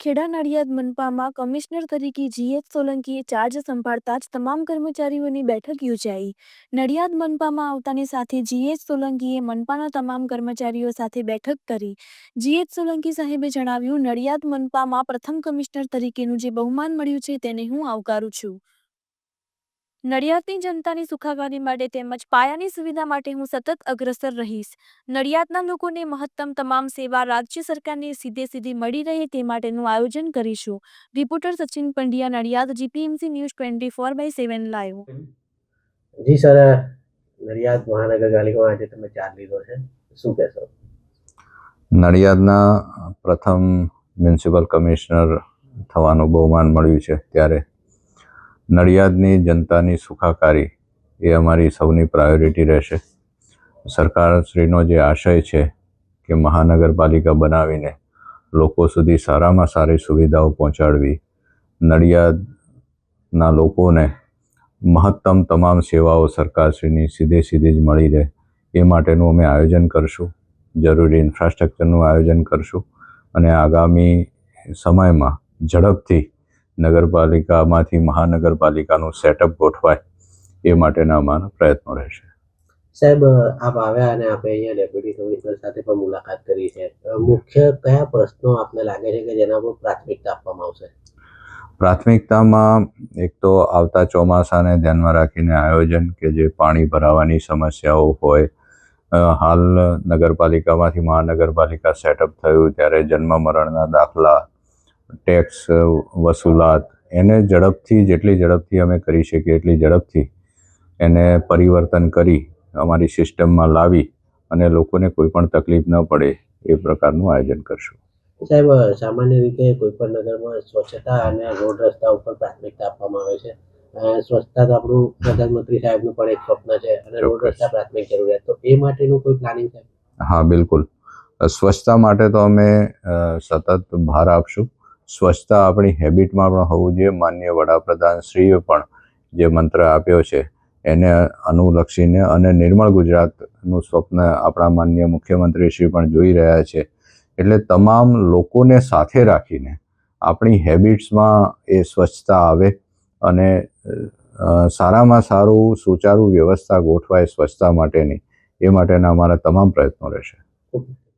Kheda Nadiad મનપામાં commissioner તરીકે GH સોલંકીએ charge સંભાળતા જ તમામ કર્મચારીઓની બેઠક યોજાઈ. નડિયાદ મનપામાં આવતાની સાથે જીએચ સોલંકીએ મનપાના તમામ કર્મચારીઓ સાથે બેઠક કરી. જીએચ સોલંકી સાહેબે જણાવ્યું, નડિયાદ મનપામાં પ્રથમ કમિશનર તરીકેનું જે બહુમાન મળ્યું છે તેને હું આવકારું છું. નડિયાદની જનતાની સુખાકારી માટે તેમજ પાયાની સુવિધા માટે હું સતત અગ્રસર રહીશ. નડિયાદના લોકોને મહત્તમ તમામ સેવા રાજ્ય સરકારને સીધે સીધી મળી રહે તે માટેનું આયોજન કરીશું. Reporter Sachin Pandya Nadiad GPMC news twenty four by seven live. G sir Nadiad મહાનગરપાલિકામાં આજે તમે ચાર્જ લીધો છે. શું કહેશો? નડિયાદના પ્રથમ મ્યુનિસિપલ કમિશનર થવાનું બહુમાન મળ્યું છે ત્યારે નડિયાદની જનતાની સુખાકારી એ અમારી સૌની પ્રાયોરિટી રહેશે. સરકારશ્રીનો જે આશય છે કે મહાનગરપાલિકા બનાવીને લોકો સુધી સારામાં સારી સુવિધાઓ પહોંચાડવી, નડિયાદના લોકોને મહત્તમ તમામ સેવાઓ સરકારશ્રીની સીધે સીધી જ મળી રહે એ માટેનું અમે આયોજન કરશું. જરૂરી ઇન્ફ્રાસ્ટ્રક્ચરનું આયોજન કરશું અને આગામી સમયમાં ઝડપથી નગરપાલિકામાંથી મહાનગરપાલિકાનું સેટઅપ ગોઠવાય એ માટેના અમારા પ્રયત્નો રહેશે. સાહેબ આપ આવ્યા અને આપણે અહીંયા ડેપ્યુટી કમિશનર સાથે પણ મુલાકાત કરી છે. મુખ્ય કયા પ્રશ્નો આપને લાગે છે કે જેના પર પ્રાથમિકતા આપવામાં આવશે? પ્રાથમિકતામાં એક તો આવતા ચોમાસાને ધ્યાનમાં રાખીને આયોજન કે જે પાણી ભરાવાની સમસ્યાઓ હોય હાલ નગરપાલિકામાંથી મહાનગરપાલિકા સેટઅપ થયું ત્યારે જન્મ મરણના દાખલા ટેક્સ વસૂલાત એને ઝડપથી જેટલી ઝડપથી અમે કરી શકીએ એટલી ઝડપથી એને પરિવર્તન કરી અમારી સિસ્ટમમાં લાવી અને લોકોને કોઈ પણ તકલીફ ન પડે એ પ્રકારનું આયોજન કરશું. સાહેબ સામાન્ય રીતે કોઈ પણ નગરમાં સ્વચ્છતા અને રોડ રસ્તા ઉપર પ્રાથમિકતા આપવામાં આવે છે. સ્વચ્છતા તો આપણું પ્રધાનમંત્રી સાહેબનું પણ એક સ્વપ્ન છે અને રોડ રસ્તા પ્રાથમિક જરૂરિયાત. તો એ માટેનું કોઈ પ્લાનિંગ છે? હા બિલકુલ. સ્વચ્છતા માટે તો અમે સતત ભાર આપશું. સ્વચ્છતા આપણી હેબિટમાં પણ હોવું જોઈએ. માન્ય વડાપ્રધાન શ્રીએ પણ જે મંત્ર આપ્યો છે, એને અનુલક્ષીને અને નિર્મળ ગુજરાતનું સ્વપ્ન આપણા માન્ય મુખ્યમંત્રી શ્રી પણ જોઈ રહ્યા છે. એટલે તમામ લોકોને સાથે રાખીને આપણી હેબિટ્સમાં એ સ્વચ્છતા આવે અને સારામાં સારું સુચારુ વ્યવસ્થા ગોઠવાય સ્વચ્છતા માટેની, એ માટેના અમારા તમામ પ્રયત્નો રહેશે.